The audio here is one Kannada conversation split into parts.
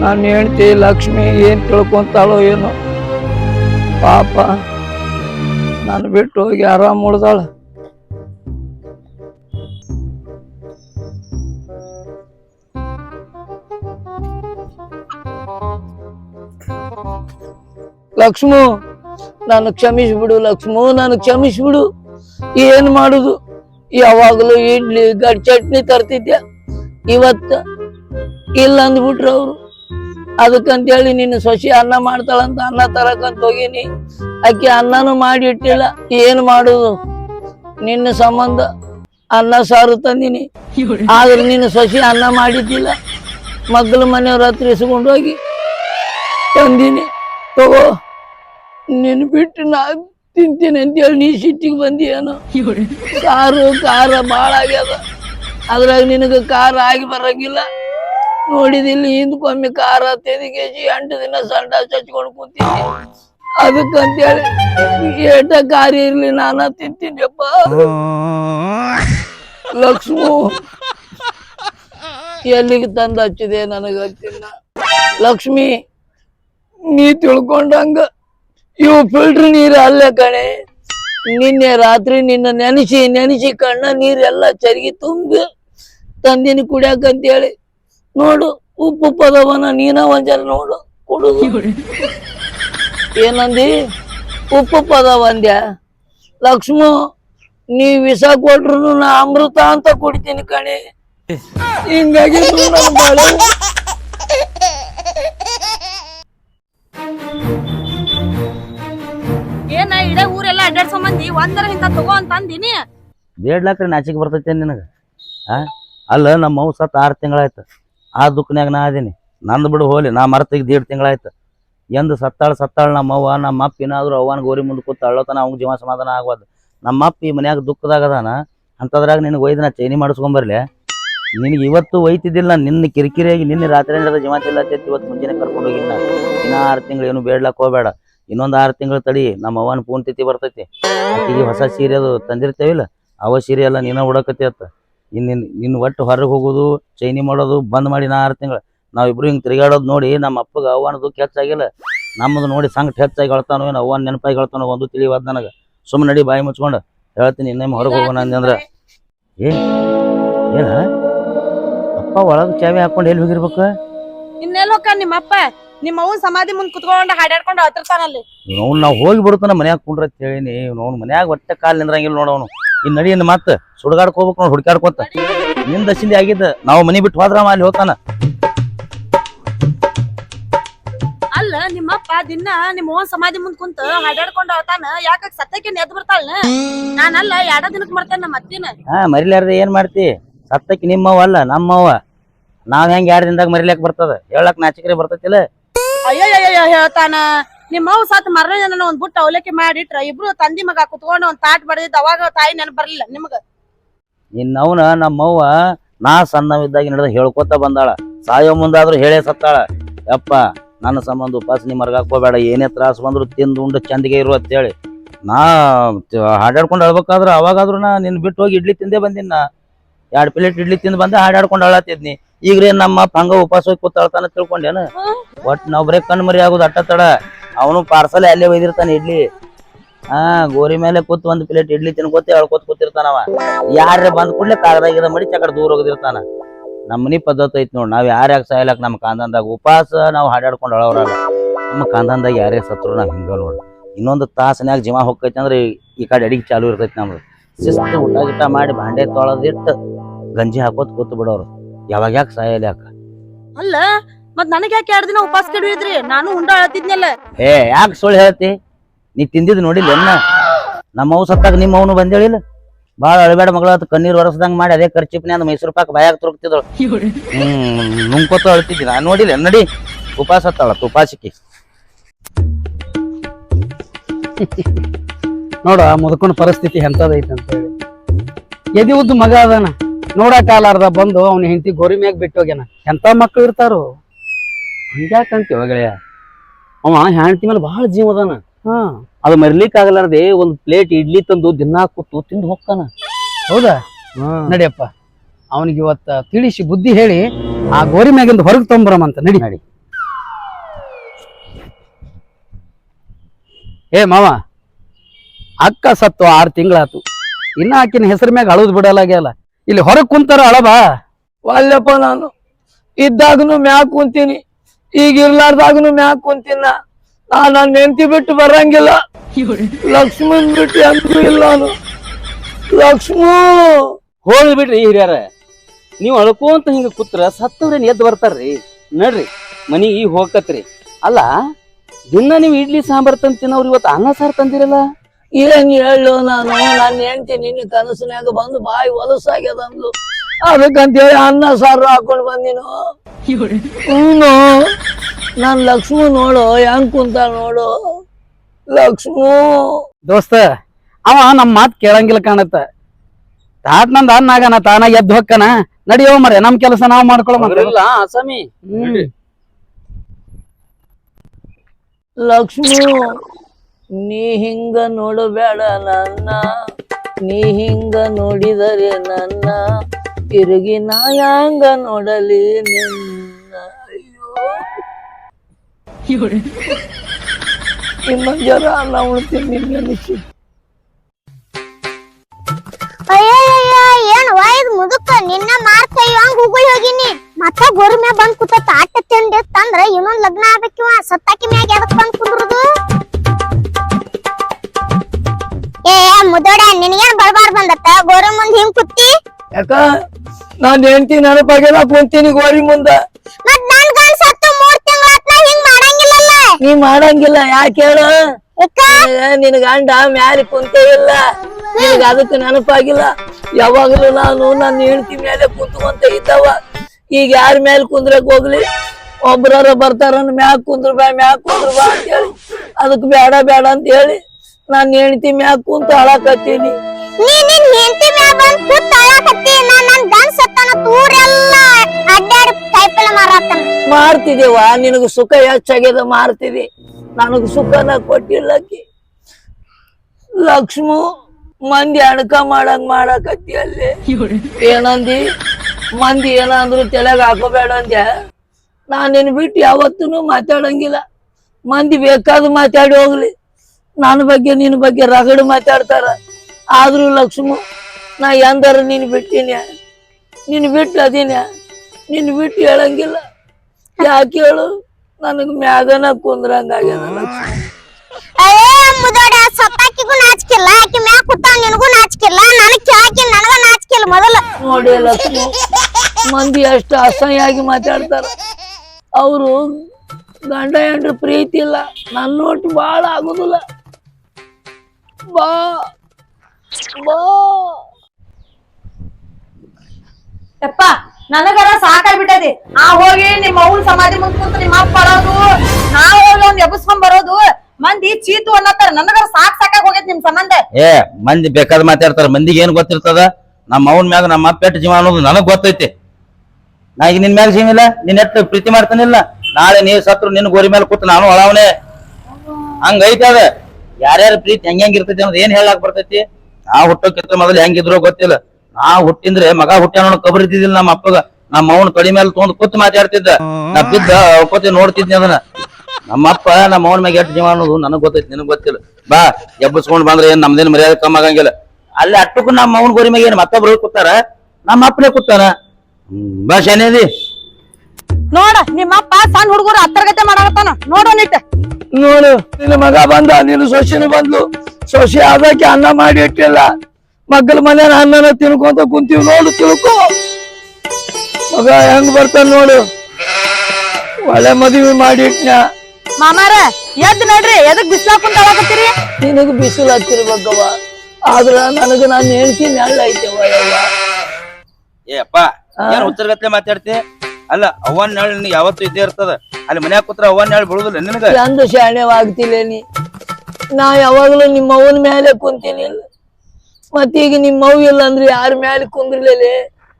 ನನ್ನ ಹೆಂಡತಿ ಲಕ್ಷ್ಮಿ ಏನ್ ತಿಳ್ಕೊಂತಾಳೋ ಏನೋ. ಪಾಪ, ನಾನು ಬಿಟ್ಟು ಹೋಗಿ ಆರಾಮ್ ಉಳ್ದಾಳ. ಲಕ್ಷ್ಮು, ನಾನು ಕ್ಷಮಿಸ್ಬಿಡು ಲಕ್ಷ್ಮು, ನಾನು ಕ್ಷಮಿಸ್ಬಿಡು. ಏನ್ ಮಾಡುದು? ಯಾವಾಗಲೂ ಇಡ್ಲಿ ಗಡ್ ಚಟ್ನಿ ತರ್ತಿದ್ಯ? ಇವತ್ತ ಇಲ್ಲ ಅಂದ್ಬಿಟ್ರು ಅವ್ರು. ಅದಕ್ಕಂತೇಳಿ ನಿನ್ನ ಸೊಸಿ ಅನ್ನ ಮಾಡ್ತಾಳಂತ ಅನ್ನ ತರಕಂತ ಹೋಗಿನಿ. ಅಕ್ಕಿ ಅನ್ನನು ಮಾಡಿ ಇಟ್ಟಿಲ್ಲ ಏನ್ ಮಾಡುದು? ನಿನ್ನ ಸಂಬಂಧ ಅನ್ನ ಸಾರು ತಂದಿನಿ. ಆದ್ರೆ ನಿನ್ನ ಸೊಸಿ ಅನ್ನ ಮಾಡಿದ್ದಿಲ್ಲ. ಮಗ್ಗಲ ಮನೆಯವ್ರ ಹತ್ರ ಇಸ್ಕೊಂಡು ಹೋಗಿ ತಂದಿನಿ. ತಗೋ, ನಿನ್ ಬಿಟ್ಟು ನಾ ತಿಂತೀನಿ ಅಂತೇಳಿ ನೀ ಸಿಟ್ಟಿಗೆ ಬಂದಿಯೇನೋ? ಸಾರು, ಖಾರ ಭಾಳ ಆಗ್ಯದ. ಅದ್ರಾಗ ನಿನಗೆ ಖಾರ ಆಗಿ ಬರಂಗಿಲ್ಲ. ನೋಡಿದಿಲ್ಲ ಹಿಂದ್ಕೊಮ್ಮೆ ಕಾರ ತೆದಿಗೆಸಿ ಎಂಟು ದಿನ ಸಂಡ ಚಚ್ಕೊಂಡು ಕೂತೀನಿ ಅದಕ್ಕಂತೇಳಿ ಏಟ ಕಾರಿ ಇರ್ಲಿ, ನಾನ ತಿಂತೀನಿಯಪ್ಪ ಲಕ್ಷ್ಮು, ಎಲ್ಲಿಗೆ ತಂದು ಹಚ್ಚಿದೆ ನನಗೆ ಹಚ್ಚಿಲ್ಲ ಲಕ್ಷ್ಮಿ, ನೀ ತಿಳ್ಕೊಂಡಂಗ, ಇವು ಫಿಲ್ಟರ್ ನೀರು ಅಲ್ಲೇ ಕಣೆ. ನಿನ್ನೆ ರಾತ್ರಿ ನಿನ್ನ ನೆನೆಸಿ ನೆನೆಸಿ ಕಣ್ಣ ನೀರೆಲ್ಲ ಚರಿಗಿ ತುಂಬಿ ತಂದಿನಿ ಕುಡಿಯಾಕಂತೇಳಿ ನೋಡು ಉಪ್ಪು ಪದವನ ನೀನ ಒಂದ್ಸಲ ನೋಡು ಕುಡುದು. ಏನಂದಿ? ಉಪ್ಪು ಪದ ಒಂದ್ಯ ಲಕ್ಷ್ಮು ನೀ ವಿಷ ಕೊಟ್ರು ನಾ ಅಮೃತ ಅಂತ ಕುಡಿತೀನಿ ಕಣೆ. ಹಿಂಗಾಗಿ ನನ್ನ ಬಾಳೆ. ಏನ ಇಡೇ ಊರೆಲ್ಲ ಅಡ್ಡಾಡ್ ಸಂಬಂಧಿ ಒಂದರ ಇಂತ ತಗೋ ಅಂತ ಅಂದಿನಿ? ಬೇಡ್ಲಾಕ್ರಿ ನಾಚಿಗೆ ಬರ್ತೈತೆ ನಿನಗ? ಆ? ಅಲ್ಲ ನಮ್ಮ ಸತ್ ಸತ್ತು ಆರು ತಿಂಗಳಾಯ್ತು. ಆ ದುಃಖನ್ಯಾಗ ನಾ ಅದೀನಿ. ನಂದು ಬಿಡು ಹೋಲಿ, ನಾ ಮರತಿಗೆ ದೇಡ್ ತಿಂಗಳಾಯ್ತು. ಎಂದು ಸತ್ತಾಳ ಸತ್ತಾಳ ನಮ್ಮ ಅವ್ವ ನಮ್ಮ ಅಪ್ಪ ಏನಾದ್ರು ಅವ್ವನ ಗೋರಿ ಮುಂದೆ ಕೂತ ಅಳ್ಳೋತನ ಅವ್ನ ಜೀವ ಸಮಾಧಾನ ಆಗ್ಬಾರ್ದು ನಮ್ಮ ಅಪ್ಪ ಈ ಮನ್ಯಾಗ ದುಃಖದಾಗ ಅದಾನ, ಅಂಥದ್ರಾಗ ನಿನಗೆ ಒಯ್ದು ನಾ ಚೈನಿ ಮಾಡಿಸ್ಕೊಂಬರ್ಲಿ ನಿನಗೆ ಇವತ್ತು ಒಯ್ತಿದ್ದಿಲ್ಲ, ನಿನ್ನ ಕಿರಿಕಿರಿಯಾಗಿ ನಿನ್ನೆ ರಾತ್ರಿ ನಡೆದ ಜೀವ ತಿಲ್ಲತ್ತೈತಿ ಇವತ್ತು ಮುಂಜಾನೆ ಕರ್ಕೊಂಡು ಹೋಗಿಲ್ಲ ಇನ್ನ ಆರು ತಿಂಗಳು ಏನು ಬೇಡ್ಲಕ್ಕೆ ಹೋಗಬೇಡ. ಇನ್ನೊಂದು ಆರು ತಿಂಗಳು ತಡಿ ನಮ್ಮ ಅವ್ವನ ಪೂನ್ ತಿಥಿ ಬರ್ತೈತಿ. ಈಗ ಹೊಸ ಸೀರೆ ಅದು ತಂದಿರ್ತೇವಿಲ್ಲ, ಅವ ಸೀರೆ ಎಲ್ಲ ನೀನ ಉಡಕತಿ ಅತ್ತ. ಇನ್ನು ನಿನ್ನ ಒಟ್ಟು ಹೊರಗೆ ಹೋಗೋದು ಚೈನಿ ಮಾಡೋದು ಬಂದ್ ಮಾಡಿ ನಾ ಆರು ತಿಂಗಳು. ನಾವಿಬ್ರು ಹಿಂಗೆ ತಿರುಗಾಡೋದು ನೋಡಿ ನಮ್ಮ ಅಪ್ಪಗೆ ಅವ್ವನ ದುಃಖ ಹೆಚ್ಚಾಗಿಲ್ಲ ನಮ್ಮದು ನೋಡಿ ಸಂಕಟ ಹೆಚ್ಚಾಗಿ ಹೇಳ್ತಾನೋ ಏನು ಅವ್ವನ ನೆನಪಾಗಿ ಹೇಳ್ತಾನೋ ಒಂದು ತಿಳಿವಾದ ನನಗೆ. ಸುಮ್ಮನೆ ನಡಿ ಬಾಯಿ ಮುಚ್ಕೊಂಡು. ಹೇಳ್ತೀನಿ ಇನ್ನೇಮ್ ಹೊರಗೆ ಹೋಗೋಣ ಅಂದ್ರೆ ಏ ಏನ ಅಪ್ಪ ಒಳಗೆ ಚಾವಿ ಹಾಕೊಂಡು ಎಲ್ಲಿ ಹೋಗಿರ್ಬೇಕು? ಇನ್ನೆಲ್ಲ ಹೋಗ ನಿಮ್ಮಪ್ಪ? ನಿಮ್ಮ ಅವ್ನ ಸಮಾಧಿ ಮುಂದೆ ಕುತ್ಕೊಂಡು ಹಾಡಾಡ್ಕೊಂಡು ಹತ್ತಿರ್ತಾನಲ್ಲಿ ಅವ್ನು ನಾವು ಹೋಗಿ ಬಿಡ್ತಾನ ಮನ್ಯಾಗ ಕುಂಡ್ರ ಅಂತ ಹೇಳಿನಿ. ಅವ್ನು ಮನ್ಯಾಗ ಒಟ್ಟೆ ಕಾಲು ನಿಂದ್ರಂಗಿಲ್ಲ ನೋಡ ಇನ್ನು ನಡಿ ಮತ್ತೆ ಸುಡ್ಗಾಡ್ಕ ಹೋಗ್ಬೇಕು ನೋಡಿ ಹುಡ್ಕಾಡ್ಕೋತ ನಿನ್ ದಶಿಂದಿ ಆಗಿದ್ದ ನಾವು ಮನಿ ಬಿಟ್ಟು ಹೋದ್ರ ಅಲ್ಲಿ ಹೋಗ್ತಾನ. ಅಲ್ಲ ನಿಮ್ಮಪ್ಪ ದಿನ ನಿಮ್ಮ ಓನ್ ಸಮಾಧಿ ಮುಂದ್ ಕುಂತ ಹಾಡಾಡ್ಕೊಂಡ್ ಅವತಾನ ಯಾಕ ಸತ್ತಕ್ಕೆ ಎದ್ ಬರ್ತಾಳ ನಾನಲ್ಲ ಎರಡ ದಿನಕ್ ಮಾಡ್ತೇನೆ ನಮ್ಮ ಅತ್ತಿನ. ಹಾ ಮರಿಲಾರ್ದ ಏನ್ ಮಾಡ್ತಿ? ಸತ್ತಕ್ಕೆ ನಿಮ್ಮವ ಅಲ್ಲ ನಮ್ಮವ ನಾವ್ ಹೆಂಗ್ ಎರಡ್ ದಿನದಾಗ ಮರಿಲಾಕ್ ಬರ್ತದ? ಹೇಳಕ್ ನಾಚಿಕ್ರೆ ಬರ್ತೈತಿಲ್ಲ. ಅಯ್ಯಯ್ಯಯ್ಯ ಹೇಳ್ತಾನ ನಿಮ್ಮ ಅವ್ ಸತ್ ಮರಣ ಜನ ಒಂದ್ ಬುಟ್ಟ ಅವಲಕ್ಕಿ ಮಾಡಿಟ್ರ ಇಬ್ರು ತಂದಿ ಮಗ ಕುತ್ಕೊಂಡು ಒಂದ್ ತಾಟ್ ಬಡದಿದ್ ಅವಾಗ ತಾಯಿ ನೆನಪ್ ಬರ್ಲಿಲ್ಲ ನಿಮ್ಗ. ನಿನ್ನವನ ನಮ್ಮವ್ವ ನಾ ಸಣ್ಣವಿದ್ದಾಗ ನಡೆದ ಹೇಳ್ಕೊತ ಬಂದಾಳ. ಸಾಯೋ ಮುಂದಾದ್ರೂ ಹೇಳೇ ಸತ್ತಾಳ. ಯಪ್ಪ ನನ್ನ ಸಂಬಂಧ ಉಪಾಸನೆ ಮರ್ಗಾಕ್ ಹೋಗ್ಬೇಡ ಏನೇ ತ್ರಾಸ ಬಂದ್ರು ತಿಂದು ಉಂಡು ಚಂದಿಗೆ ಇರು ಅಂತೇಳಿ. ನಾ ಹಾಡಾಡ್ಕೊಂಡು ಅಳ್ಬೇಕಾದ್ರ ಅವಾಗಾದ್ರೂ ನಾ ನಿನ್ ಬಿಟ್ಟು ಹೋಗಿ ಇಡ್ಲಿ ತಿಂದೇ ಬಂದಿನ ನಾ. ಎರಡ್ ಪ್ಲೇಟ್ ಇಡ್ಲಿ ತಿಂದು ಬಂದೆ ಹಾಡಾಡ್ಕೊಂಡು ಅಳತ್ತಿದ್ನಿ ಈಗ್ರೇ ನಮ್ಮ ಪಂಗ ಉಪಾಸ ಹೋಗಿ ಕೂತಾಳ್ತಾನ ತಿಳ್ಕೊಂಡೇನ? ಒಟ್ ನಾವ್ ಬರೇ ಕಣ್ಮರಿ ಆಗೋದು ಅಟ್ಟ ತಡ. ಅವನು ಪಾರ್ಸಲ್ ಅಲ್ಲೇ ಒಯ್ದಿರ್ತಾನೆ ಇಡ್ಲಿ. ಹಾ, ಗೋರಿ ಮೇಲೆ ಕೂತ್ ಒಂದ್ ಪ್ಲೇಟ್ ಇಡ್ಲಿ ತಿನ್ಕೋತಿ ಅಳ್ಕೋತ್ ಕೂತಿರ್ತಾನವ ಯಾರ ಬಂದ್ ಕೂಡ್ಲೆ ಕಾಗದಾಗಿದ ಮಡಿ ಚಕಡ್ ದೂರ ಹೋಗದಿರ್ತಾನ. ನಮ್ಮನಿ ಪದ್ಧತಿ ಐತಿ ನೋಡ್, ನಾವ್ ಯಾರ್ಯಾಗ ಸಾಯ್ಲಕ್ ನಮ್ಮ ಕಾಂದಂದಾಗ ಉಪವಾಸ ನಾವು ಹಾಡಾಡ್ಕೊಂಡು ಅಳವ್ರಲ್ಲ ನಮ್ಮ ಕಾಂದಂದಾಗ ಯಾರೇ ಸತ್ರು ನಾವ್ ಹಿಂಗ ನೋಡ್. ಇನ್ನೊಂದು ತಾಸನ್ಯಾಗ ಜೀವ ಹೋಗ್ತೈತಿ ಅಂದ್ರೆ ಈ- ಕಡೆ ಅಡಿಗೆ ಚಾಲು ಇರ್ತೈತಿ ನಮ್ದು. ಶಿಸ್ತು ಊಟ ಗಿಟ ಮಾಡಿ ಬಾಂಡೆ ತೊಳೆದಿಟ್ಟು ಗಂಜಿ ಹಾಕೋತ್ ಕೂತ್ ಬಿಡೋರು. ಯಾವಾಗ ಯಾಕೆ ಸಾಯಲ್ಲ ಯಾಕ ಅಲ್ಲ ಮತ್ ನನಗೆ ಯಾಕೆ ಎರಡ್ ದಿನ ಉಪವಾಸ ಕೆಡವಿದ್ರಿ ನಾನು ಉಂಡ ಅಳತಿದ್ನಲ್ಲ. ಏ ಯಾಕೆ ಸುಳ್ಳು ಹೇಳ್ತಿ? ನೀ ತಿಂದಿದ್ ನೋಡಿಲ್ಲ ಎನ್ನ? ನಮ್ಮ ಅವು ಸತ್ತಾಗ ನಿಮ್ಮ ಅವನು ಬಂದೇಳಿಲ್ಲ? ಬಾಳ ಅಳಬೇಡ ಮಗಳ ಅಂತ ಕಣ್ಣೀರ್ ಒರೆಸ್ದಂಗ್ ಮಾಡಿ ಅದೇ ಖರ್ಚಿಪ್ನೆ ಅಂದ್ ಮೈಸೂರು ಪಾಕ್ ಬಾಯಾಗ ತುರುಕ್ತಿದಳು ಹ್ಮ್ ನುಂಗ್ಕೋತ ಅಳ್ತಿದ್ದಿ ನಾ ನೋಡಿಲ್ಲ ನಡಿ. ಉಪವಾಸ ಹತ್ತಾಳ ತುಪಾಸಿಕಿ ನೋಡ ಮುದ್ಕೊಂಡ್ ಪರಿಸ್ಥಿತಿ ಎಂತದೈತೆ ಅಂತ ಹೇಳಿ. ಎದಿ ಉದ್ದು ಮಗ ಅದಾನ. ನೋಡಕ್ ಕಾಲಾರ್ದ ಬಂದು ಅವ್ನ ಹೆಂಡತಿ ಗೋರಿ ಮ್ಯಾಗ ಬಿಟ್ಟು ಹೋಗ್ಯಾನ ಎಂತ ಮಕ್ಳು ಇರ್ತಾರು? ಹಂಗ್ಯಾಕಂತ ಒಳಗಡೆ. ಅವ ಹೆಂಡತಿ ಮೇಲೆ ಬಹಳ ಜೀವ ಅದಾನ. ಅದು ಮರಿಲಿಕ್ಕಾಗಲಾರ್ದೆ ಒಂದು ಪ್ಲೇಟ್ ಇಡ್ಲಿ ತಂದು ದಿನಾಕ ಕೂತು ತಿಂದು ಹೋಗ್ತಾನ ಹೌದಾ? ನಡಿಯಪ್ಪ. ಅವನಿಗೆ ಇವತ್ತ ತಿಳಿಸಿ ಬುದ್ಧಿ ಹೇಳಿ ಆ ಗೋರಿ ಮ್ಯಾಗಿಂದ ಹೊರಗೆ ಅಂತ. ನಡಿ. ನಡಿ. ಏ ಮಾವ ಅಕ್ಕ ಸತ್ತು ಆರು ತಿಂಗಳಾತು. ಇನ್ನ ಆಕಿನ ಹೆಸರು ಮ್ಯಾಗ ಅಳದ್ ಬಿಡಲಾಗ್ಯಲ್ಲ ಇಲ್ಲಿ ಹೊರಗೆ ಕುಂತಾರ ಅಳಬಾ. ಅಲ್ಲಪ್ಪ ನಾನು ಇದ್ದಾಗನು ಮ್ಯಾಗ ಕುಂತೀನಿ. ಈಗ ಇರ್ಲಾರ್ದಾಗನು ಮ್ಯಾಕ್ ಕುಂತಿನ ನಾ ನನ್ನ ಹೆಂಡತಿ ಬಿಟ್ಟು ಬರಂಗಿಲ್ಲ. ಲಕ್ಷ್ಮಣ್ ಬಿಟ್ಟು ಎಂದೂ ಇಲ್ಲ ನಾನು ಲಕ್ಷ್ಮೂ! ಹೋಗಿ ಬಿಡ್ರಿ ಹಿರಿಯರ. ನೀವು ಅಳ್ಕೋಂತ ಹಿಂಗ ಕುತ್ರ ಸತ್ತವ್ರೇನ್ ಎದ್ದು ಬರ್ತಾರ್ರಿ? ನಡ್ರಿ ಮನಿ ಈಗ ಹೋಗತ್ರಿ ಅಲ್ಲ ದಿನ ನೀವು ಇಡ್ಲಿ ಸಾಂಬಾರ್ ತಂದ್ ತಿನ್ನೋರು ಇವತ್ತು ಅನ್ನ ಸಾರ್ ತಂದಿರಲ್ಲ? ಏನ್ ಹೇಳು ನಾನು? ನನ್ನ ಹೆಂಡತಿ ನಿನ್ನ ಕನಸಿನಾಗ ಬಂದು ಬಾಯಿ ಹೊಲಸಾಗ್ಯದಂದು. ಅದಕ್ಕಂತೇಳಿ ಅನ್ನ ಸಾರು ಹಾಕೊಂಡು ಬಂದಿನು. ಹ್ಞೂ. ನಾನ್ ಲಕ್ಷ್ಮೂ ನೋಡು ಹೆಂಗ್ ಕುಂತ ನೋಡು. ಲಕ್ಷ್ಮೂ. ದೋಸ್ತ ಅವ ನಮ್ಮ ಮಾತ್ ಕೇಳಂಗಿಲ್ಲ ಕಾಣತ್ತ. ತಾಟ್ ನಂದ ಅನ್ನಾಗನ ತಾನ ಎದ್ದು ಹೊಕ್ಕನ. ನಡಿಯೋ ಮರೆ ನಮ್ ಕೆಲಸ ನಾವ್ ಮಾಡ್ಕೊಳ್ಳ ಸಮಿ ಲಕ್ಷ್ಮಿ ಲಕ್ಷ್ಮೂ ನೀ ಹಿಂಗ ನೋಡಬೇಡ ನನ್ನ. ನೀ ಹಿಂಗ ನೋಡಿದರೆ ನನ್ನ. ತಿರುಗಿ ನಾ ನೋಡಲಿ ನಿನ್ನ? ಅಯ್ಯೋ. ಇನ್ನೊಂದ್ ಜರ ಅನ್ನ ಉಣ್ತೀನಿ ಏನ್ ವಯದ್ ಮುದುಕ? ನಿನ್ನ ಮಾರ್ ಕೈ ಹಂಗ್ ಹೋಗಿನಿ. ಮತ್ತ ಗೋರ್ ಮ್ಯಾಗ ಬಂದ್ ಕೂತ ಆಟ ತಿಂಡಿ ತಂದ್ರ ಇನ್ನೊಂದ್ ಲಗ್ನ ಆಗ್ಬೇಕಿವ. ಸತ್ತಾಕಿ ಮ್ಯಾಗ ಎದಕ್ ಬಂದ್ ಕುಂದ್ರದು? ಏ ಮುದೋಡ ನಿನಗೇನ್ ಬರ್ಬಾರ್ ಬಂದತ್ತ ಗೋರ ಮುಂದ್ ಹಿಂಗ್ ಕುತ್ತಿ? ಯಾಕ? ನಾನ್ ಹೆಂಡತಿ ನೆನಪಾಗೆಲ್ಲ ಕುಂತೀನಿ ಗೋರಿ ಮುಂದ. ಮತ್ ನನ್ ಗಂಡ್ ಸತ್ತು ಮೂರ್ ತಿಂಗಳಾತ್ ನಾ ಹಿಂಗ್ ಮಾಡಂಗಿಲ್ಲಲ್ಲ? ನೀ ಮಾಡಂಗಿಲ್ಲ ಯಾಕೆ ಹೇಳು? ನಿನ್ ಗಂಡ ಮ್ಯಾಲಿ ಕುಂತೇ ಇಲ್ಲ. ನಿನಗ ಅದಕ್ಕೆ ನೆನಪಾಗಿಲ್ಲ. ಯಾವಾಗಲೂ ನಾನು ನನ್ನ ಹೆಂಡತಿ ಮೇಲೆ ಕುಂತ್ಕೊಂತ ಇದ್ದವ. ಈಗ ಯಾರ ಮೇಲೆ ಕುಂದ್ರಕ್ ಹೋಗ್ಲಿ? ಒಬ್ರಾರ ಬರ್ತಾರ ಮ್ಯಾಕ್ ಕುಂದ್ರ ಬಾ ಮ್ಯಾಕ್ ಕುಂದ್ರ ಬಾ ಅಂತ ಹೇಳಿ. ಅದಕ್ ಬೇಡ ಬೇಡ ಅಂತ ಹೇಳಿ ನಾನ್ ಹೆಂಡತಿ ಮ್ಯಾಕ್ ಕುಂತ ಅಳಕತ್ತೀನಿ. ನಿನ್ ಹೆಂಡತಿ ಮ್ಯಾಗ ಬಂದ್ ಕೂತ್ ಅಳಾಕತ್ತಿ ನಾ ನನ್ ತೂರೆಲ್ಲ ಅಡ್ಡಾಡಿ ನಿನಗ ಸುಖ ಹೆಚ್ಚಾಗ್ಯದ ಮಾರ್ತಿದಿ. ನನಗ ಸುಖನ ಕೊಟ್ಟಿಲ್ಲಕ್ಕಿ. ಲಕ್ಷ್ಮ ಮಂದಿ ಅಣಕ ಮಾಡಂಗ್ ಮಾಡಕತ್ತಿ ಅಲ್ಲಿ. ಏನಂದಿ? ಮಂದಿ ಏನಂದ್ರು ತಲೆಗ ಹಾಕೋಬೇಡ ಅಂದ್ಯ? ನಾನ್ ನಿನ್ ಬಿಟ್ಟು ಯಾವತ್ತೂ ಮಾತಾಡಂಗಿಲ್ಲ. ಮಂದಿ ಬೇಕಾದ ಮಾತಾಡಿ ಹೋಗ್ಲಿ. ನನ್ನ ಬಗ್ಗೆ, ನಿನ್ ಬಗ್ಗೆ ರಗಡ್ ಮಾತಾಡ್ತಾರ. ಆದ್ರೂ ಲಕ್ಷ್ಮು ನಾ ಎಂದಾರ ನೀನ್ ಬಿಟ್ಟಿನ? ನಿನ್ ಬಿಟ್ಟು ಅದೀನಿ? ನಿನ್ ಬಿಟ್ಟು ಹೇಳಂಗಿಲ್ಲ. ಯಾಕೆ ಹೇಳು? ನನಗೆ ಮ್ಯಾಗನ ಕುಂದ್ರ ಲಕ್ಷ್ಮಿ ಅಯ್ಯೇ ಮುದೋಡ ಸತ್ತಾಕಿಗೂ ನಾಚಿಕಿಲ್ಲ. ಆಕಿ ಮ್ಯಾಗ ಕೂತಾವ ನಿನಗೂ ನಾಚಿಕಿಲ್ಲ. ನನಗ್ ಕೇಳಾಕಿ ನನಗ ನಾಚಿಕಿಲ್ಲ ಮೊದಲ. ನೋಡಿ ಲಕ್ಷ್ಮಿ ಮಂದಿ ಅಷ್ಟು ಅಸಹ್ಯಾಗಿ ಮಾತಾಡ್ತಾರ. ಅವರು ಗಂಡ ಹೆಂಡ್ರ ಪ್ರೀತಿ ಇಲ್ಲ. ನನ್ನ ನೋಟು ಬಾಳ ಆಗುದಿಲ್ಲ. ಬಾ ಬಾ. ಯಪ್ಪ, ನನಗರ ಸಾಕಾಗ್ಬಿಟ್ಟದಿ ಆ ಹೋಗಿ ನಿಮ್ಮ ಅವ್ನ ಸಮಾಧಿ ಮುಂದ್ ಕುಂತ ನಿಮ್ಮ ಅಪ್ಪ ಬರೋದು, ನಾ ಹೋಗಿ ಒಂದ್ ಎಬ್ಸ್ಕೊಂಡ್ ಬರೋದು, ಮಂದಿ ಚೀತು ಅನ್ನತ್ತಾರ. ನನಗರ ಸಾಕ್ ಸಾಕಾಗ್ ಹೋಗೈತಿ ನಿಮ್ ಸಂಬಂಧ. ಏ, ಮಂದಿ ಬೇಕಾದ್ ಮಾತಾಡ್ತಾರ. ಮಂದಿಗೆ ಏನ್ ಗೊತ್ತಿರ್ತದ? ನಮ್ಮ ಅವನ್ ಮ್ಯಾಗ ನಮ್ಮ ಅಪ್ಪ ಎಟ್ಟು ಜೀವ ಅನ್ನೋದು ನನಗ್ ಗೊತ್ತೈತಿ. ನಾ ಈಗ ನಿನ್ ಮ್ಯಾಗ ಜೀವ ಇಲ್ಲ ನಿನ್ ಎಟ್ಟು ಪ್ರೀತಿ ಮಾಡ್ತಾನಿಲ್ಲ. ನಾಳೆ ನೀವ್ ಸತ್ರು ನಿನ್ ಗೋರಿ ಮೇಲೆ ಕೂತ್ ನಾನು ಒಳವನೆ ಹಂಗ ಅದ. ಯಾರ್ಯಾರ ಪ್ರೀತಿ ಹೆಂಗ್ ಹೆಂಗ್ ಇರ್ತೈತಿ ಅನ್ನೋದು ಏನ್ ಹೇಳಕ್ ಬರ್ತೈತಿ? ನಾ ಹುಟ್ಟೋಕ್ಕಿಂತ ಮೊದಲು ಹೆಂಗಿದ್ರು ಗೊತ್ತಿಲ್ಲ. ನಾ ಹುಟ್ಟಿಂದ್ರೆ ಮಗ ಹುಟ್ಟ ಕಬರಿದ್ದಿಲ್ಲ ಕಬರ್ ಇದ್ದಿದ್ದಿಲ್ಲ ನಮ್ಮ ಅಪ್ಪಗ. ನಮ್ಮ ಅವನ ಕಡಿ ಮೇಲೆ ತೊಗೊಂಡ್ ಕೂತ್ ಮಾತಾಡ್ತಿದ್ದ. ನಾ ಬಿದ್ದ ಅಳ್ಕೊತಿ ನೋಡ್ತಿದ್ನಿ ಅದನ್ನ. ನಮ್ಮ ಅಪ್ಪ ನಮ್ಮ ಅವನ ಮ್ಯಾಗ ಎಷ್ಟು ಜೀವ ಅನ್ನೋದು ನನಗ್ ಗೊತ್ತೈತಿ ನಿನಗ್ ಗೊತ್ತಿಲ್ಲ. ಬಾ ಎಬ್ಬಸ್ಕೊಂಡ್ ಬಂದ್ರೆ ಏನ್ ನಮ್ದೇನ್ ಮರ್ಯಾದೆ ಕಮ್ಮಿ ಆಗಂಗಿಲ್ಲ. ಅಲ್ಲಿ ಅಟ್ಟಕ್ಕೂ ನಮ್ಮ ಅವನ ಗೋರಿ ಮ್ಯಾಗ ಏನ್ ಮತ್ತೊಬ್ರು ಕೂತಾರ? ನಮ್ಮ ಅಪ್ಪನೇ ಕೂತಾನ. ಬಾ ಶನೇದಿ ನೋಡ ನಿಮ್ಮಪ್ಪ ಸಣ್ಣ ಹುಡುಗರು ಹತ್ತರಗತೆ ಮಾಡಾಕತ್ತಾನ. ನೋಡು ನಿಟ್ಟ ನೋಡು ನಿನ್ನ ಮಗ ಬಂದ ನೀನು ಸೊಸಿನ ಬಂದ್ಲು. ಸೊಸಿ ಆದಕ್ಕೆ ಅನ್ನ ಮಾಡಿ ಇಟ್ಟಿಲ್ಲ. ಮಕ್ಕಳ ಮನೇನ ಅನ್ನನ ತಿನ್ಕೊಂತ ಕುಂತೀವಿ ನೋಡು ತಿಳ್ಕೊ. ಮಗ ಹೆಂಗ್ ಬರ್ತಾನ ನೋಡು. ಒಳ್ಳೆ ಮದುವೆ ಮಾಡಿ ಇಟ್ನ ಮಾಮಾರ ಎದ್ ನಡ್ರಿ ಎದಕ್ ಬಿಸ್ಲಾಕ್ ಕುಂತ ಅಳಾಕತ್ತೀರಿ ನಿನಗ ಬಿಸಿಲು ಆದ್ರ ನನಗ ನಾನು ಹೇಳ್ತೀನಿ ನೆಳ್ಳ ಐತೆ ಯವ್ವ. ಏ ಅಪ್ಪ ಏನ್ ಹುಚ್ಚರ್ಗತ್ಲೆ ಮಾತಾಡ್ತಿ? ಅಲ್ಲ ಅವನ್ ನಾಳೆ ನಿನಗೆ ಯಾವತ್ತೂ ಇದ್ದೇ ಇರ್ತದ. ಅಲ್ಲಿ ಮನ್ಯಾಗ ಕೂತ್ರ ಅವನ್ ನಾಳೆ ಬಿಡುದಿಲ್ಲ ನಿನಗ? ಎಂದ ಶಾಣೆವಾಗ್ತಿಲ್ಲ ನೀ. ನಾ ಯಾವಾಗ್ಲೂ ನಿಮ್ಮ ಅವನ ಮೇಲೆ ಕುಂತೀನಿ. ಮತ್ತೀಗ ನಿಮ್ಮ ಅವ್ವ ಇಲ್ಲ ಅಂದ್ರೆ ಯಾರ ಮೇಲೆ ಕುಂದ್ರಲೇ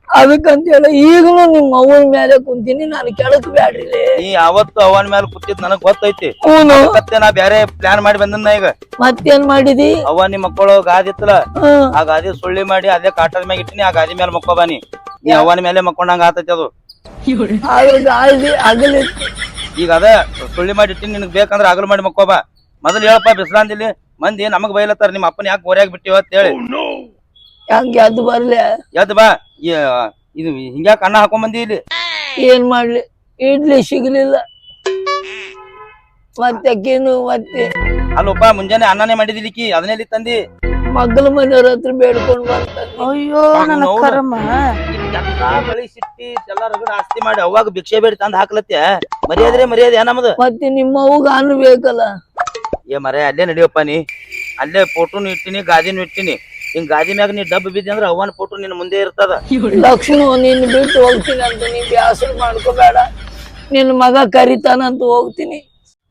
ಅದಕ್ಕಂತೇಳಿ ಈಗಲೂ ನಿಮ್ಮ ಅವ್ವನ ಮೇಲೆ ಕುಂತೀನಿ ನಾನು ಕೆಳಕ್ ಬ್ಯಾಡ್ರಿ ನೀ ಯಾವತ್ತು ಅವನ್ ಮೇಲೆ ಕೂತಿದ್ ನನಗ್ ಗೊತ್ತೈತಿ. ಹ್ಞೂ ಮತ್ತೆ ನಾ ಬ್ಯಾರೆ ಪ್ಲಾನ್ ಮಾಡಿ ಬಂದನ್ನ ಈಗ. ಮತ್ತೇನ್ ಮಾಡಿದಿ? ಅವ್ವ ನಿಮ್ ಮಕ್ಕಳು ಗಾದಿ ಇತ್ತಲ್ಲ ಆ ಗಾದಿ ಸುಳ್ಳಿ ಮಾಡಿ ಅದೇ ಕಾಟದ ಮ್ಯಾಗ ಇಟ್ಟಿನಿ ಆ ಗಾದಿ ಮೇಲೆ ಮಕ್ಕೋ ಬಾನಿ ನೀ ಅವನ ಮೇಲೆ ಮಕ್ಕೊಂಡಂಗ ಆತೈತಿ ಅದು. ಆದ್ರೆ ಈಗ ಅದ ಸುಳ್ಳಿ ಮಾಡಿ ಇಟ್ಟಿನಿ ನಿನಗ್ ಬೇಕಂದ್ರ ಅಗಲು ಮಾಡಿ ಮಕ್ಕೋ ಬಾ ಮೊದಲು ಹೇಳಪ್ಪ ಬಿಸ್ಲಾಂದಿಲ್ಲಿ ಮಂದಿ ನಮಗ್ ಬೈಲತ್ತಾರ ನಿಮ್ಮ ಅಪ್ಪನ ಯಾಕೆ ಗೋರ್ಯಾಗ ಬಿಟ್ಟಿವ ಅಂತ ಹೇಳಿ. ಹೆಂಗೆ ಅದು ಬರ್ಲಿ? ಎದ್ ಬಾ ಈ, ಇದು ಹಿಂಗ್ಯಾಕ ಅನ್ನ ಹಾಕೊಂಡ್ ಬಂದಿ ಇಲ್ಲಿ. ಏನ್ ಮಾಡ್ಲಿ? ಇಡ್ಲಿ ಸಿಗ್ಲಿಲ್ಲ. ಮತ್ತೆ ಅಕ್ಕಿನು ಮತ್ತೆ. ಅಲ್ಲೊಬ್ಬ ಮುಂಜಾನೆ ಅನ್ನನೇ ಮಾಡಿದಿಲಿಕ್ಕಿ ಅದನ್ನೆಲ್ಲಿ ತಂದಿ? ಮಗ್ಲ ಮನೆಯವ್ರ ಹತ್ರ ಬೇಡ್ಕೊಂಡ್ ಅಯ್ಯೋ ನನ್ನ ಕರ್ಮ. ಎಲ್ಲಾ ಬಳಿ ಸಿಟ್ಟಿ ಎಲ್ಲ ರಗಡ ಆಸ್ತಿ ಮಾಡಿ ಅವಾಗ ಭಿಕ್ಷೆ ಬೇಡಿ ತಂದ್ ಹಾಕ್ಲತ್ಯ ಮರ್ಯಾದ್ರೆ ಮರ್ಯಾದೆ ನಮ್ದು? ಮತ್ತೆ ನಿಮ್ಮ ಅವ್ಗ ಅನ್ಬೇಕಲ್ಲ ಏ ಮರ ಅಲ್ಲೇ ನಡಿಯಪ್ಪ ನೀ. ಅಲ್ಲೇ ಫೋಟೋನು ಇಟ್ಟಿನಿ ಗಾದಿನೂ ಇಟ್ಟಿನಿ. ಹಿಂಗ್ ಗಾದಿ ಮ್ಯಾಗ ನೀ ಡಬ್ಬ ಬಿದ್ದಿ ಅಂದ್ರ ಅವನ್ ಫೋಟೋ ನಿನ್ ಮುಂದೆ ಇರ್ತದ. ಲಕ್ಷ್ಮಣ ನಿನ್ ಬಿಟ್ಟು ಹೋಗ್ತೀನಿ ಅಂತ ನೀ ಬ್ಯಾಸರ ಮಾಡ್ಕೋಬೇಡ. ನಿನ್ ಮಗ ಕರಿತಾನಂತ ಹೋಗ್ತೀನಿ.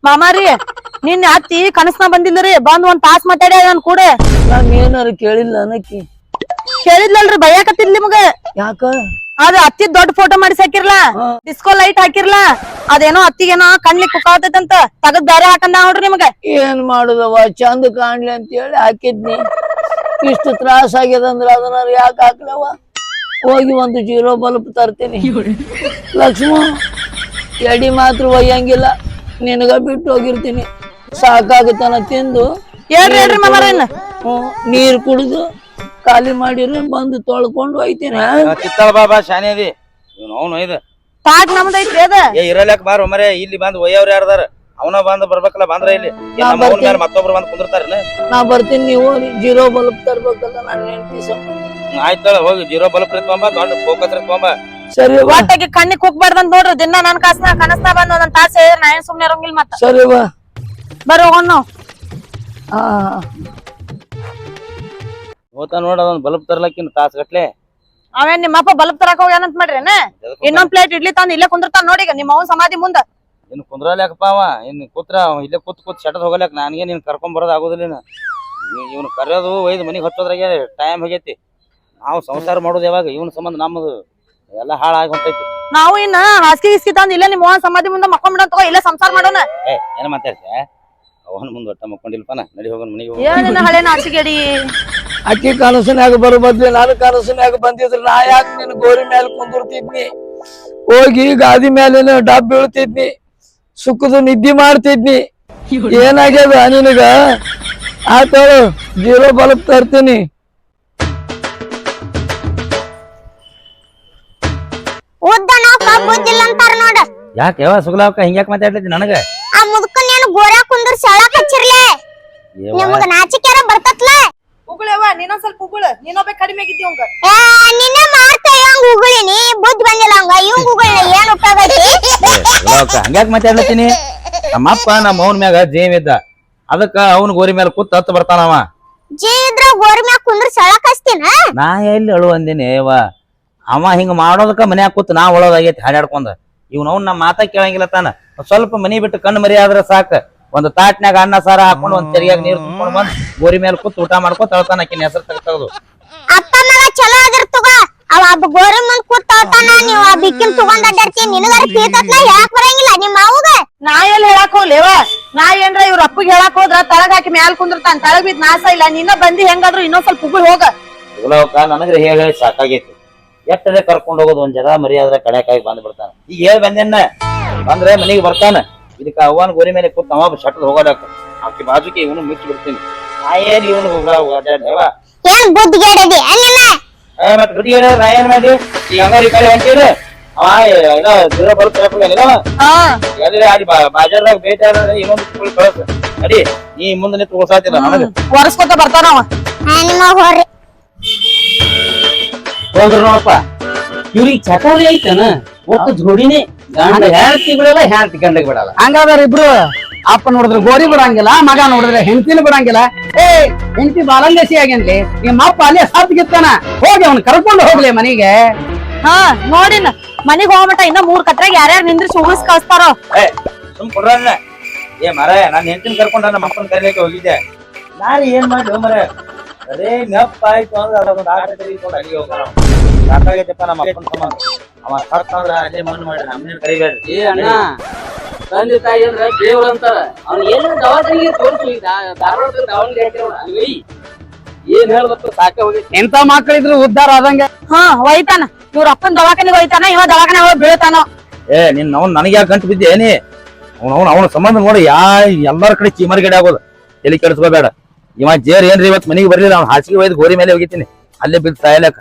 ಮಾಮಾರಿ ನಿನ್ನ ಅತ್ತಿ ಕನಸ್ನ ಬಂದಿಲ್ಲರಿ ಬಂದ್ ಒಂದ್ ತಾಸ್ ಮಾತಾಡ್ಯ ನನ್ ಕೂಡ. ನಾನು ಏನಾರು ಕೇಳಿಲ್ಲ ಅನ್ನಕ್ಕಿ ಕೇಳಿದ್ಲಲ್ರಿ ಭಯಕತ್ತಿದ್ ನಿಮ್ಗ. ಯಾಕ? ಅದ ಅತ್ತಿ ದೊಡ್ಡ ಫೋಟೋ ಮಾಡಿಸಿ ಹಾಕಿರ್ಲಾ ಡಿಸ್ಕೋ ಲೈಟ್ ಹಾಕಿರ್ಲ. ಅದೇನೋ ಅತ್ತಿಗೇನೋ ಕಣ್ಲಿ ಕುಕ್ಕಾತೈತಂತ ತಗದ್ ಬೇರೆ ಹಾಕಂದ ನೋಡ್ರಿ ನಿಮ್ಗ. ಏನ್ ಮಾಡುದವ ಚಂದ ಕಾಣ್ಲಿ ಅಂತ ಹೇಳಿ ಹಾಕಿದ್ನಿ. ಇಷ್ಟು ತ್ರಾಸ ಆಗ್ಯದ ಅಂದ್ರ ಅದನ್ನ ಯಾಕೆ ಹಾಕ್ಲವ ಹೋಗಿ ಒಂದು ಜೀರೋ ಬಲ್ಬ್ ತರ್ತೀನಿ. ಲಕ್ಷ್ಮಣ ಎಡಿ ಮಾತ್ರ ಒಯ್ಯಂಗಿಲ್ಲ. ನಿನಗ ಬಿಟ್ಟು ಹೋಗಿರ್ತೀನಿ. ಸಾಕಾಗುತ್ತಾನ ತಿಂದು ಹೇಳ್ರಿ ಹ್ಮ್, ನೀರ್ ಕುಡಿದು ಖಾಲಿ ಮಾಡಿರ ಬಂದು ತೊಳ್ಕೊಂಡು ಹೋಯ್ತೀನಿ ಬಾಬಾ ಶಾನೇದಿ ಅವನು ಇದು. ತಾಟ್ ಐತಿ ಅದ. ಏ ಇರಲ್ಯಾಕ ಬಾರ ಮರೆ ಇಲ್ಲಿ ಬಂದ್ ಒಯ್ಯವ್ರ ಯಾರ್ದಾರ? ಅವನ ಬಂದ ಬರ್ಬೇಕಲ್ಲ ಬಂದ್ರ ಇಲ್ಲಿ. ಏ, ನಾ ನಮ್ಮ ಬರ್ತೀನಿ. ಮೇಲೆ ಮತ್ತೊಬ್ರು ಬಂದ್ ಕುಂದಿರ್ತಾರೇನ ನಾ ಬರ್ತೀನಿ ನೀವು ಜೀರೋ ಬಲ್ಬ್ ತರ್ಬೇಕಲ್ಲ ನನ್ನ ಹೆಂಡತಿ ಆಯ್ತಳ ಹೋಗಿ ಜೀರೋ ಬಲ್ಬ್ ತೊಗೊಂಬ ದೊಡ್ಡ ಫೋಕಸ್ ಬಾ ಸರಿ ಒಟ್ಟಾಗಿ ಕಣ್ಣಿಗೆ ಕುಕ್ಬಾರ್ದಂತ ನೋಡ್ರಿ ದಿನ ನನ್ ಕಾಸ್ನ ಕನಸ್ನ ಬಂದ್ ಒಂದೊಂದ್ ತಾಸ ಹೇಳಿದ್ರೆ ನಾ ಏನ್ ಸುಮ್ನೆ ಇರಂಗಿಲ್ಲ ಮತ್ತೆ. ಸರಿ ಬಾ ಬರ್ರಿ ಹೋಗೋಣ ನಾವು. ಹಾ ಹೋತ ನೋಡ ಅದೊಂದ್ ಬಲ್ಬ್ ತರ್ಲಕ್ಕಿನ್ ತಾಸ್ ಗಟ್ಲೆ. ಅವೇನ್ ನಿಮ್ಮಪ್ಪ ಬಲ್ಬ್ ತರಕ ಹೋಗ್ಯಾನಂತ ಮಾಡ್ರೇನ ಇನ್ನೊಂದ್ ಪ್ಲೇಟ್ ಇಡ್ಲಿ ತಂದ್ ಇಲ್ಲೇ ಕುಂದ್ರತಾನ ನೋಡಿ ನಿಮ್ಮ ಅವ್ನ ಸಮಾಧಿ ಮುಂದ. ಇನ್ ಕುಂದ್ರಲ್ಯಾಕಪ್ಪ ಅವ ಇನ್ ಕೂತ್ರ ಇಲ್ಲೇ ಕೂತ್ ಕೂತ್ ಶಟದ್ ಹೋಗಲ್ಯಾಕ ನನಗೆ ನೀನ್ ಕರ್ಕೊಂಡ್ ಬರೋದ್ ಆಗೋದಿಲ್ಲ ಇವ್ನು ಕರೆಯೋದು ಒಯ್ದು ಮನಿಗ್ ಹಚ್ಚೋದ್ರಾಗೆ ಟೈಮ್ ಹೋಗೈತಿ. ನಾವು ಸಂಸಾರ ಮಾಡೋದು ಯಾವಾಗ? ಇವನ್ ಸಂಬಂಧ ನಮ್ಮದು ಎಲ್ಲ ಹಾಳಾಗಿ ಹೊಂಟೈತಿ. ನಾವು ಇನ್ನ ಹಾಸಿಗೆ ಗಿಸ್ಕಿ ತಂದ್ ಇಲ್ಲ ನಿಮ್ಮ ಅವ್ನ ಸಮಾಧಿ ಮುಂದೆ ಮಕ್ಕೊಂಡ್ಬಿಡ ತಗೋ ಇಲ್ಲೇ ಸಂಸಾರ ಮಾಡೋಣ ಏ ಏನ ಮಾತಾಡ್ಸ ಅವನ್ ಮುಂದೆ ಒಟ್ಟ ಮಕ್ಕೊಂಡಿಲ್ಪನ? ನಡಿ ಹೋಗೋಣ ಮನಿಗೆ ಹಳೆ ನಾಚಿಕೆಡಿ ಅಕ್ಕಿ ಕನಸಿನಾಗ ಬರೋ ಬದ್ಲಿ ನಾನು ಕನಸಿನಾಗ ಬಂದಿದ್ರೆ ನಾ ಯಾಕೆ ನಿನ್ ಗೋರಿ ಮೇಲೆ ಕುಂದಿರ್ತಿದ್ನಿ? ಹೋಗಿ ಗಾದಿ ಮೇಲೆ ಡಬ್ ಬೀಳ್ತಿದ್ನಿ ಸುಖದ ನಿದ್ದೆ ಮಾಡ್ತಿದ್ನಿ. ಏನಾಗ್ಯದ ನಿನಗ? ಆತಳು ಜೀರೋ ಬಲ್ಬ್ ತರ್ತೀನಿ. ಉದ್ದ ನಾವ್ ಕಬ್ಬ್ ಉದ್ದಿಲ್ಲ ಅಂತಾರ ನೋಡ. ಯಾಕೆ ಯಾವ ಸುಗಲಾವಕ ಹಿಂಗ್ಯಾಕ್ ಮಾತಾಡ್ಲತ್ತಿ ನನಗ? ಆ ಮುದುಕನ್ ಏನು ಗೋರ್ಯಾ ಕುಂದ್ರ ಸೆಳಕ್ ಹಚ್ಚಿರ್ಲೆ? ನಿಮಗ ಉಗುಳವ ನೀನೊಂದ್ ಸ್ವಲ್ಪ ಉಗುಳು. ನೀನೊಬ್ಬ ಕಡಿಮೆ ಆಗಿದ್ದಿ ಅವಂಗ ಏ ನಿನ್ನೆ ಮಾರ್ತ ಹಂಗ ಉಗುಳಿನಿ ಬುದ್ಧಿ ಬಂದಿಲ್ಲ ಹಂಗ. ಇವಂಗ ಉಗುಳಿನ ಏನ್ ಉಪಯೋಗ ಐತಿ ಸುಗಲಾವಕ ಹಂಗ್ಯಾಕ್ ಮಾತಾಡ್ಲತ್ತೀನಿ? ನಮ್ಮಪ್ಪ ನಮ್ಮ ಅವನ ಮ್ಯಾಗ ಜೇಮ್ ಇದ್ದ. ಅದಕ್ಕ ಅವನ್ ಗೋರಿ ಮೇಲೆ ಕೂತ್ ಹತ್ತು ಬರ್ತಾನವ ಜೀ ಇದ್ರ ಗೋರಿ ಮ್ಯಾಗ ಕುಂದ್ರ ಸೆಳಕ್ ಹಚ್ತೀನ? ನಾ ಎಲ್ಲಿ ಅಳು ಅಂದಿನಿ ಅವ ಅವ ಹಿಂಗ ಮಾಡೋದಕ್ಕ ಮನ್ಯಾಗ ಕೂತ್ ನಾ ಒಳದಾಗೈತಿ ಹಾಡ್ಯಾಡ್ಕೊಂಡ. ಇವ್ನ ಅವ್ನ ನಮ್ಮ ಮಾತ ಕೇಳಂಗಿಲ್ಲ ತಾನ. ಒಂದ್ ಸ್ವಲ್ಪ ಮನಿ ಬಿಟ್ಟು ಕಣ್ಣು ಮರಿ ಆದ್ರ ಸಾಕ. ಒಂದ್ ತಾಟ್ನ್ಯಾಗ ಅನ್ನ ಸಾರ ಹಾಕೊಂಡು ಒಂದ್ ಚರಿಯಾಗ ನೀರ್ ತುಂಬ್ಕೊಂಡ್ ಬಂದ್ ಗೋರಿ ಮೇಲೆ ಕೂತ್ ಊಟ ಮಾಡ್ಕೊತ ಅಳ್ತಾನ ಆಕಿನ ಹೆಸರು ತೆಗ್ದು ಅಪ್ಪ ಮಗ ಚಲೋ ಅದಿರ್ ತಗೋ. ಅವ ಹಬ್ಬ ಗೋರಿ ಮುಂದ್ ಕೂತಾವತಾನ ನೀವ್ ಆ ಬಿಕ್ಕಿನ್ ತಗೊಂಡ್ ಅಡ್ಡಾಡ್ತೀನಿ ನಿನಗಾರ ತೀತತ್ಲ ಹೇಳಕ್ ಬರಂಗಿಲ್ಲ. ನಿಮ್ಮ ಅವ್ಗ ನಾ ಎಲ್ಲಿ ಹೇಳಕ್ ಹೋಗ್ಲೇವ? ನಾ ಏನ್ರ ಇವ್ರ ಅಪ್ಪಗೆ ಹೇಳಕ್ ಹೋದ್ರ ತಳಗ್ ಹಾಕಿ ಮ್ಯಾಲ್ ಕುಂದಿರ್ತಾನ ತಳಗ್ ಬಿದ್ ನಾಸ ಇಲ್ಲ. ನಿನ್ನ ಬಂದಿ ಹೆಂಗಾದ್ರು ಇನ್ನೊಂದ್ ಸ್ವಲ್ಪ ಉಗುಳ್ ಹೋಗ. ಸುಗಲವಕ್ಕ ನನಗ್ರೆ ಹೇಳಿ ಹೇಳಿ ಸಾಕಾಗೈತಿ. ಎಷ್ಟದೇ ಕರ್ಕೊಂಡ್ ಹೋಗೋದು ಒಂದ್ ಜರ ಮರಿ ಆದ್ರೆ ಕಡೆಕಾಗಿ ಬಂದ್ ಬಿಡ್ತಾನ ಈಗ ಹೇಳ್ ಬಂದೇನ ಬಂದ್ರೆ ಮನೆಗೆ ಬರ್ತಾನ. ಇದಕ್ಕ ಅವ್ವನ ಗೋರಿ ಮೇಲೆ ಕೂತ್ ಅವ ಶಟದ್ ಹೋಗೋದಾಕ. ಆಕಿ ಬಾಜುಕೆ ಇವನು ಮುಚ್ಚಿ ಬಿಡ್ತೀನಿ. ಏನ್ ಇವನು ಹೋಗ್ಲಾವ ಏನ್ ಬುದ್ಧಿಗೇಡದಿ ನಿನ್ನ ಏ ಮತ್ ಗಡಿ ಹೇಳ ನಾ ಏನ್ ಮಾಡಿ? ಈ ಅಂಗಡಿ ಕಡೆ ಅವ ದೂರ ಬರುತ್ತಿಲ್ಲ ಹಾ. ಎಲ್ಲಿ ಅಲ್ಲಿ ಬಾ- ಬಾಜಾರ್ದಾಗ ಆದ್ರೆ ಇನ್ನೊಂದು ತಿಂಗಳು ಅಡಿ ನೀ ಮುಂದೆ ನಿಂತು ಉಳ್ಸಾತಿಲ್ಲ ನನಗ. ಒರೆಸ್ಕೊತ ನಿಮ್ಮ ಹೋರಿ ಹೋದ್ರ ನೋಡಪ್ಪ. ಇವ್ರಿಗೆ ಚಟಾರಿ ಐತನ? ಒಟ್ಟು ಜೋಡಿನೇ. ಗಂಡ ಹೆಂಡತಿ ಬಿಡಲ್ಲ ಹೆಂಡತಿ ಗಂಡಗ್ ಬಿಡಲ್ಲ. ಹಂಗಾದ್ರ ಇಬ್ರು ಅಪ್ಪ ನೋಡಿದ್ರೆ ಗೋರಿ ಬಿಡಂಗಿಲ್ಲ ಮಗ ನೋಡಿದ್ರೆ ಹೆಂಡತಿನ ಬಿಡಂಗಿಲ್ಲ. ಏ ಹೆಂಡತಿ ಬಾಲಂಗಸಿ ಆಗೇನ್ಲಿ ನಿಮ್ಮ ಅಪ್ಪ ಅಲ್ಲೇ ಸಾತ್ಗಿತ್ತಾನ ಹೋಗಿ ಅವ್ನ ಕರ್ಕೊಂಡು ಹೋಗ್ಲಿ ಮನೆಗೆ. ಹಾ ನೋಡಿನ ಮನಿಗ್ ಹೋಗ್ಬಿಟ್ಟ ಇನ್ನ ಮೂರ್ ಕತ್ರಾಗ ಯಾರ್ಯಾರು ನಿಂದ್ರಿಸಿ ಸುಗಸ್ ಕಳಿಸ್ತಾರೋ? ಏ ಸುಮ್ ಕೊಡ್ರಲ್ಲ ಏ ಮರ ನಾನು ಹೆಂಡತಿನ ಕರ್ಕೊಂಡ ನಮ್ಮ ಅಪ್ಪನ ಕರೀಲಿಕ್ಕೆ ಹೋಗಿದ್ದೆ. ನಾನು ಏನ್ ಮಾಡಿ ಮರ ಅದೇ ನೆಪ್ಪ ಆಯ್ತು ಅಂದ್ರೆ ಅದೊಂದು ಆಟ ತೆಗೆದುಕೊಂಡು ಅಲ್ಲಿಗೆ ಹೋಗೋಣ. ಸಾಕಾಗೈತಪ್ಪ ನಮ್ಮ ಅಪ್ಪನ ಸಂಬಂಧ. ಅವ ಸತ್ತ ಅಂದ್ರೆ ಅಲ್ಲೇ ಮಣ್ಣು ಮಾಡಿ ನಮ್ಮನ್ನ ಕರಿಬೇಡ್ರಿ ಏ ಅಣ್ಣ ತಂದೆ ತಾಯಿ ಅಂದ್ರ ದೇವ್ರ ಅಂತಾರ. ಅವ್ನ ಏನ್ ದವಾಖಾನಿಗೆ ತೋರಿಸು ಈಗ ಧಾರವಾಡ ದಾವಣಗೆರೆ ಹಾಕಿರೋಣ ಅಲ್ಲಿ ಏನ್ ಹೇಳ್ಬೇಕು ಸಾಕ ಹೋಗಿ. ಎಂತ ಮಕ್ಕಳಿದ್ರು ಉದ್ದಾರ ಆದಂಗ. ಹಾ ಹೋಯ್ತಾನ. ಇವ್ರ ಅಪ್ಪನ ದವಾಖಾನಿಗೆ ಹೋಯ್ತಾನ ಇವ ದವಾಖಾನೆ ಹೋಗಿ ಬೀಳ್ತಾನೋ. ಏ ನಿನ್ ಅವ್ನು ನನಗೆ ಯಾಕೆ ಗಂಟು ಬಿದ್ದೆ? ನೀ ಅವ್ನು ಅವನ ಸಂಬಂಧ ನೋಡಿ ಯಾ ಎಲ್ಲಾರ ಕಡೆ ಚೀಮರ್ ಚೀಮರಿಗಡೆ ಆಗೋದು. ಎಲ್ಲಿ ಕೆಡಿಸ್ಕೋಬೇಡ. ಇವ ಜೇರ್ ಏನ್ರಿ ಇವತ್ತು ಮನೆಗೆ ಬರ್ಲಿಲ್ಲ. ಅವ್ನ ಹಾಸಿಗೆ ಒಯ್ದು ಗೋರಿ ಮೇಲೆ ಹೋಗಿತೀನಿ ಅಲ್ಲೇ ಬಿದ್ದು ಸಾಯಲಕ್ಕ.